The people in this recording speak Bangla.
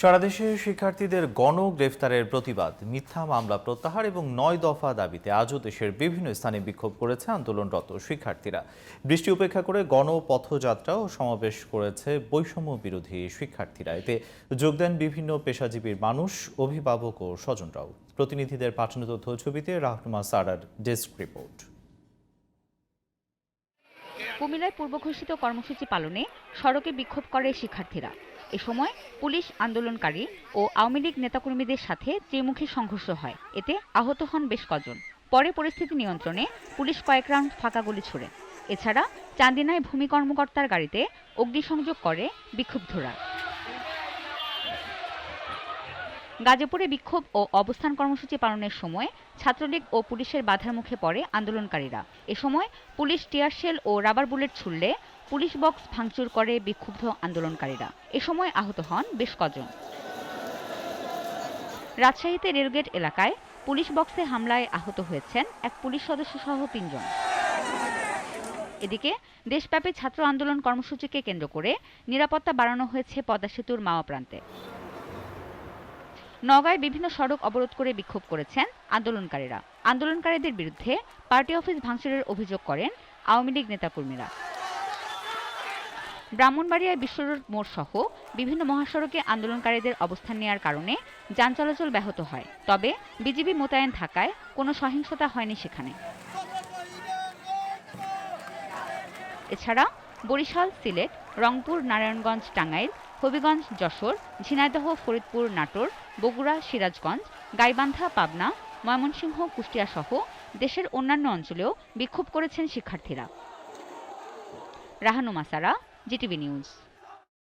সারা দেশে শিক্ষার্থীদের গণ গ্রেফতারের প্রতিবাদ, মিথ্যা মামলা প্রত্যাহার এবং নয় দফা দাবিতে আজও দেশের বিভিন্ন স্থানে বিক্ষোভ করেছে আন্দোলনরত শিক্ষার্থীরা। বৃষ্টি উপেক্ষা করে গণ পথযাত্রা ও সমাবেশ করেছে বৈষম্য বিরোধী শিক্ষার্থীরা। এতে যোগ দেন বিভিন্ন পেশাজীবীর মানুষ, অভিভাবক ও স্বজনরাও। প্রতিনিধিদের পাঠানো তথ্য ছবিতে রাহনুমা সারার ডেস্ক রিপোর্ট। কুমিল্লায় পূর্বঘোষিত কর্মসূচি পালনে সড়কে বিক্ষোভ করে শিক্ষার্থীরা। এ সময় পুলিশ আন্দোলনকারী ও আওয়ামী লীগ নেতাকর্মীদের সাথে ত্রিমুখী সংঘর্ষ হয়। এতে আহত হন বেশ কজন। পরে পরিস্থিতি নিয়ন্ত্রণে পুলিশ কয়েক রাউন্ড ফাঁকা গুলি ছোড়ে। এছাড়া চান্দিনায় ভূমি কর্মকর্তার গাড়িতে অগ্নিসংযোগ করে বিক্ষুব্ধরা। গাজীপুরে বিক্ষোভ ও অবস্থান কর্মসূচি পালনের সময় ছাত্রলীগ ও পুলিশের বাধার মুখে পড়ে আন্দোলনকারীরা। এ সময় পুলিশ টিয়ারশেল ও রাবার বুলেট ছুড়লে পুলিশ বক্স ভাঙচুর করে বিক্ষুব্ধ আন্দোলনকারীরা। এ সময় আহত হন বেশ কজন। রাজশাহীতে রেলগেট এলাকায় পুলিশ বক্সে হামলায় আহত হয়েছেন এক পুলিশ সদস্য সহ তিনজন। এদিকে দেশব্যাপী ছাত্র আন্দোলন কর্মসূচিকে কেন্দ্র করে নিরাপত্তা বাড়ানো হয়েছে পদ্মা সেতুর মাওয়া প্রান্তে। নগাঁয় বিভিন্ন সড়ক অবরোধ করে বিক্ষোভ করেছেন আন্দোলনকারীরা। আন্দোলনকারীদের বিরুদ্ধে পার্টি অফিস ভাঙচুরের অভিযোগ করেন আওয়ামী লীগ নেতাকর্মীরা। ব্রাহ্মণবাড়িয়ায় বিশ্বরোড মোড় সহ বিভিন্ন মহাসড়কে আন্দোলনকারীদের অবস্থান নেওয়ার কারণে যান চলাচল ব্যাহত হয়। তবে বিজিবি মোতায়েন থাকায় কোনো সহিংসতা হয়নি সেখানে। এছাড়া বরিশাল, সিলেট রংপুর, নারায়ণগঞ্জ, টাঙ্গাইল, হবিগঞ্জ, যশোর, ঝিনাইদহ, ফরিদপুর, নাটোর, বগুড়া, সিরাজগঞ্জ, গাইবান্ধা, পাবনা, ময়মনসিংহ কুষ্টিয়াসহ দেশের অন্যান্য অঞ্চলেও বিক্ষোভ করেছেন শিক্ষার্থীরা। রাহানু মাসারা জিটিভি নিউজ।